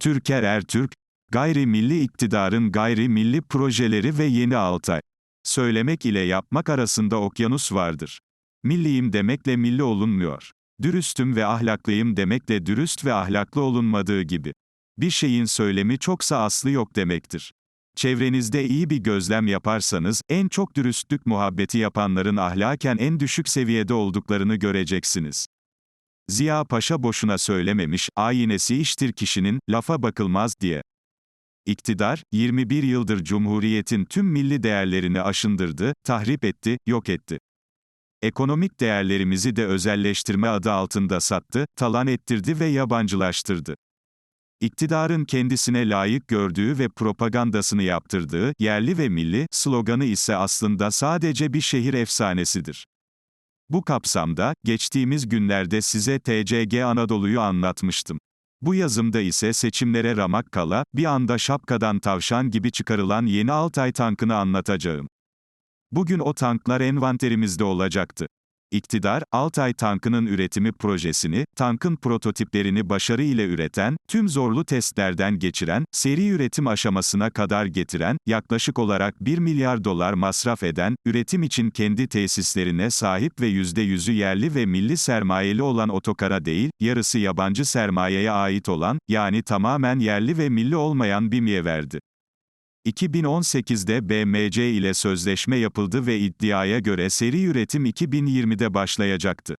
Türker Ertürk, gayrimilli iktidarın gayrimilli projeleri ve yeni Altay. Söylemek ile yapmak arasında okyanus vardır. Milliyim demekle milli olunmuyor. Dürüstüm ve ahlaklıyım demekle dürüst ve ahlaklı olunmadığı gibi. Bir şeyin söylemi çoksa aslı yok demektir. Çevrenizde iyi bir gözlem yaparsanız, en çok dürüstlük muhabbeti yapanların ahlaken en düşük seviyede olduklarını göreceksiniz. Ziya Paşa boşuna söylememiş, ayinesi iştir kişinin, lafa bakılmaz diye. İktidar, 21 yıldır Cumhuriyet'in tüm milli değerlerini aşındırdı, tahrip etti, yok etti. Ekonomik değerlerimizi de özelleştirme adı altında sattı, talan ettirdi ve yabancılaştırdı. İktidarın kendisine layık gördüğü ve propagandasını yaptırdığı, yerli ve milli, sloganı ise aslında sadece bir şehir efsanesidir. Bu kapsamda, geçtiğimiz günlerde size TCG Anadolu'yu anlatmıştım. Bu yazımda ise seçimlere ramak kala, bir anda şapkadan tavşan gibi çıkarılan yeni Altay tankını anlatacağım. Bugün o tanklar envanterimizde olacaktı. İktidar, Altay tankının üretimi projesini, tankın prototiplerini başarı ile üreten, tüm zorlu testlerden geçiren, seri üretim aşamasına kadar getiren, yaklaşık olarak 1 milyar dolar masraf eden, üretim için kendi tesislerine sahip ve %100'ü yerli ve milli sermayeli olan otokara değil, yarısı yabancı sermayeye ait olan, yani tamamen yerli ve milli olmayan BİM'ye verdi. 2018'de BMC ile sözleşme yapıldı ve iddiaya göre seri üretim 2020'de başlayacaktı.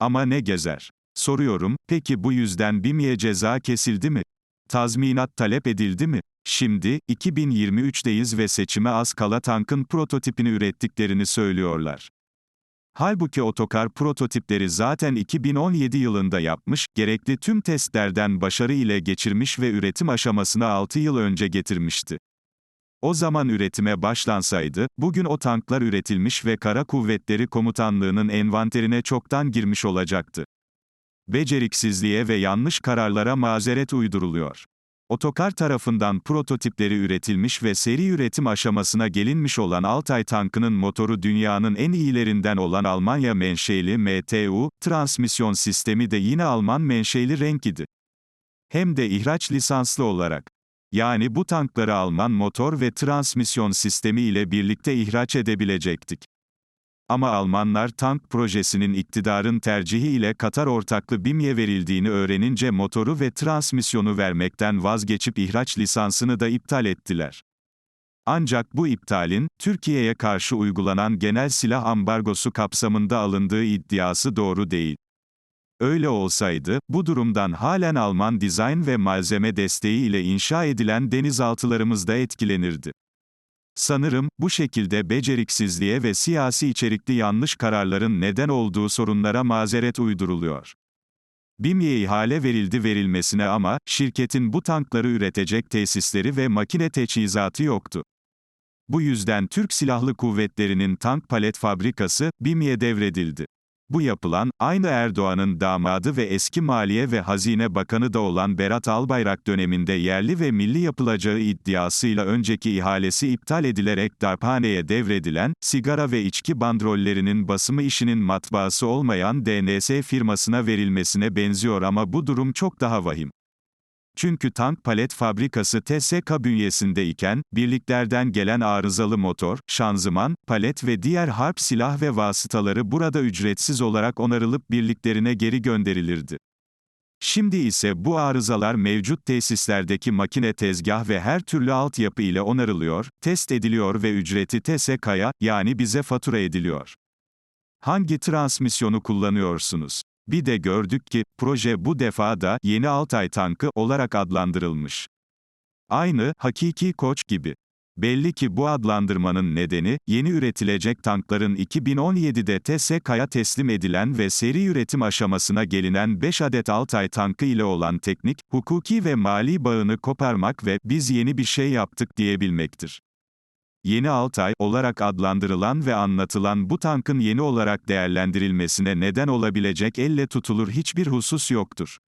Ama ne gezer? Soruyorum, peki bu yüzden BİM'ye ceza kesildi mi? Tazminat talep edildi mi? Şimdi, 2023'teyiz ve seçime az kala tankın prototipini ürettiklerini söylüyorlar. Halbuki otokar prototipleri zaten 2017 yılında yapmış, gerekli tüm testlerden başarı ile geçirmiş ve üretim aşamasına 6 yıl önce getirmişti. O zaman üretime başlansaydı, bugün o tanklar üretilmiş ve Kara Kuvvetleri Komutanlığı'nın envanterine çoktan girmiş olacaktı. Beceriksizliğe ve yanlış kararlara mazeret uyduruluyor. Otokar tarafından prototipleri üretilmiş ve seri üretim aşamasına gelinmiş olan Altay tankının motoru dünyanın en iyilerinden olan Almanya menşeli MTU, transmisyon sistemi de yine Alman menşeli renk idi. Hem de ihraç lisanslı olarak. Yani bu tankları Alman motor ve transmisyon sistemi ile birlikte ihraç edebilecektik. Ama Almanlar tank projesinin iktidarın tercihi ile Katar ortaklı BİM'ye verildiğini öğrenince motoru ve transmisyonu vermekten vazgeçip ihraç lisansını da iptal ettiler. Ancak bu iptalin, Türkiye'ye karşı uygulanan genel silah ambargosu kapsamında alındığı iddiası doğru değil. Öyle olsaydı, bu durumdan halen Alman dizayn ve malzeme desteği ile inşa edilen denizaltılarımız da etkilenirdi. Sanırım, bu şekilde beceriksizliğe ve siyasi içerikli yanlış kararların neden olduğu sorunlara mazeret uyduruluyor. BİM'ye ihale verildi verilmesine ama, şirketin bu tankları üretecek tesisleri ve makine teçhizatı yoktu. Bu yüzden Türk Silahlı Kuvvetleri'nin tank palet fabrikası, BİM'ye devredildi. Bu yapılan, aynı Erdoğan'ın damadı ve eski Maliye ve Hazine Bakanı da olan Berat Albayrak döneminde yerli ve milli yapılacağı iddiasıyla önceki ihalesi iptal edilerek darphaneye devredilen, sigara ve içki bandrollerinin basımı işinin matbaası olmayan DNS firmasına verilmesine benziyor ama bu durum çok daha vahim. Çünkü tank palet fabrikası TSK bünyesinde iken, birliklerden gelen arızalı motor, şanzıman, palet ve diğer harp silah ve vasıtaları burada ücretsiz olarak onarılıp birliklerine geri gönderilirdi. Şimdi ise bu arızalar mevcut tesislerdeki makine tezgah ve her türlü altyapı ile onarılıyor, test ediliyor ve ücreti TSK'ya, yani bize fatura ediliyor. Hangi transmisyonu kullanıyorsunuz? Bir de gördük ki, proje bu defa da, yeni Altay tankı olarak adlandırılmış. Aynı, hakiki koç gibi. Belli ki bu adlandırmanın nedeni, yeni üretilecek tankların 2017'de TSK'ya teslim edilen ve seri üretim aşamasına gelinen 5 adet Altay tankı ile olan teknik, hukuki ve mali bağını koparmak ve biz yeni bir şey yaptık diyebilmektir. Yeni Altay olarak adlandırılan ve anlatılan bu tankın yeni olarak değerlendirilmesine neden olabilecek elle tutulur hiçbir husus yoktur.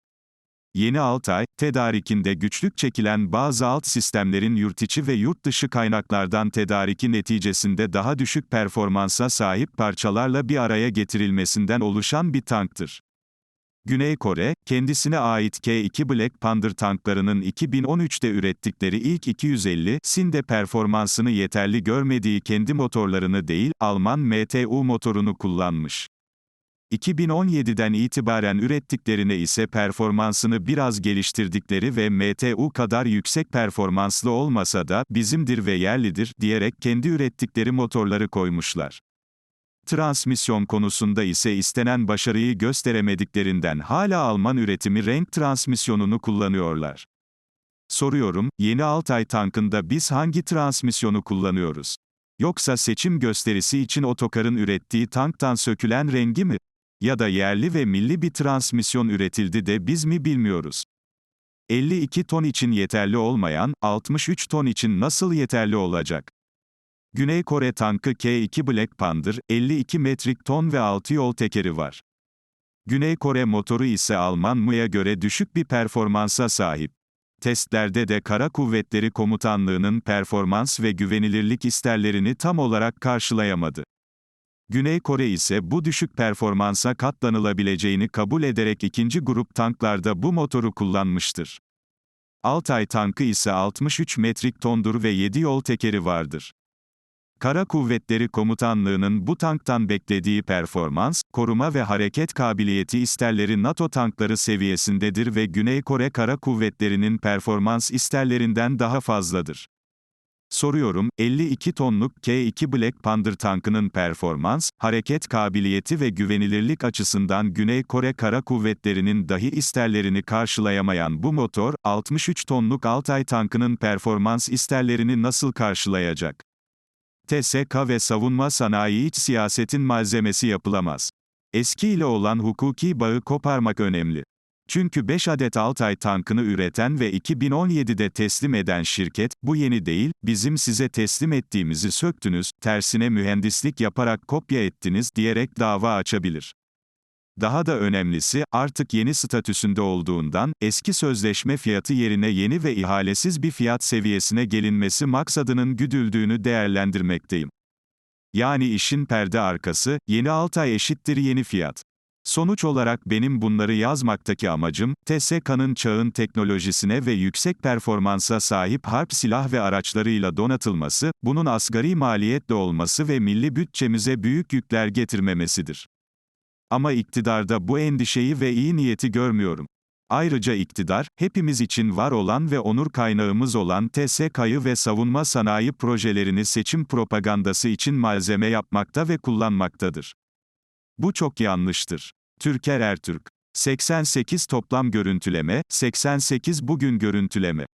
Yeni Altay, tedarikinde güçlük çekilen bazı alt sistemlerin yurt içi ve yurt dışı kaynaklardan tedariki neticesinde daha düşük performansa sahip parçalarla bir araya getirilmesinden oluşan bir tanktır. Güney Kore, kendisine ait K-2 Black Panther tanklarının 2013'te ürettikleri ilk 250 sinde performansını yeterli görmediği kendi motorlarını değil, Alman MTU motorunu kullanmış. 2017'den itibaren ürettiklerine ise performansını biraz geliştirdikleri ve MTU kadar yüksek performanslı olmasa da bizimdir ve yerlidir diyerek kendi ürettikleri motorları koymuşlar. Transmisyon konusunda ise istenen başarıyı gösteremediklerinden hala Alman üretimi renk transmisyonunu kullanıyorlar. Soruyorum, yeni Altay tankında biz hangi transmisyonu kullanıyoruz? Yoksa seçim gösterisi için otokarın ürettiği tanktan sökülen rengi mi? Ya da yerli ve milli bir transmisyon üretildi de biz mi bilmiyoruz? 52 ton için yeterli olmayan, 63 ton için nasıl yeterli olacak? Güney Kore tankı K-2 Black Panther, 52 metrik ton ve 6 yol tekeri var. Güney Kore motoru ise Alman MU'ya göre düşük bir performansa sahip. Testlerde de Kara Kuvvetleri Komutanlığı'nın performans ve güvenilirlik isterlerini tam olarak karşılayamadı. Güney Kore ise bu düşük performansa katlanılabileceğini kabul ederek ikinci grup tanklarda bu motoru kullanmıştır. Altay tankı ise 63 metrik tondur ve 7 yol tekeri vardır. Kara Kuvvetleri Komutanlığı'nın bu tanktan beklediği performans, koruma ve hareket kabiliyeti isterleri NATO tankları seviyesindedir ve Güney Kore Kara Kuvvetleri'nin performans isterlerinden daha fazladır. Soruyorum, 52 tonluk K-2 Black Panther tankının performans, hareket kabiliyeti ve güvenilirlik açısından Güney Kore Kara Kuvvetleri'nin dahi isterlerini karşılayamayan bu motor, 63 tonluk Altay tankının performans isterlerini nasıl karşılayacak? TSK ve savunma sanayi iç siyasetin malzemesi yapılamaz. Eski ile olan hukuki bağı koparmak önemli. Çünkü 5 adet Altay tankını üreten ve 2017'de teslim eden şirket, bu yeni değil, bizim size teslim ettiğimizi söktünüz, tersine mühendislik yaparak kopya ettiniz diyerek dava açabilir. Daha da önemlisi, artık yeni statüsünde olduğundan, eski sözleşme fiyatı yerine yeni ve ihalesiz bir fiyat seviyesine gelinmesi maksadının güdüldüğünü değerlendirmekteyim. Yani işin perde arkası, yeni Altay eşittir yeni fiyat. Sonuç olarak benim bunları yazmaktaki amacım, TSK'nın çağın teknolojisine ve yüksek performansa sahip harp silah ve araçlarıyla donatılması, bunun asgari maliyetle olması ve milli bütçemize büyük yükler getirmemesidir. Ama iktidarda bu endişeyi ve iyi niyeti görmüyorum. Ayrıca iktidar, hepimiz için var olan ve onur kaynağımız olan TSK'yı ve savunma sanayi projelerini seçim propagandası için malzeme yapmakta ve kullanmaktadır. Bu çok yanlıştır. Türker Ertürk 88 toplam görüntüleme, 88 bugün görüntüleme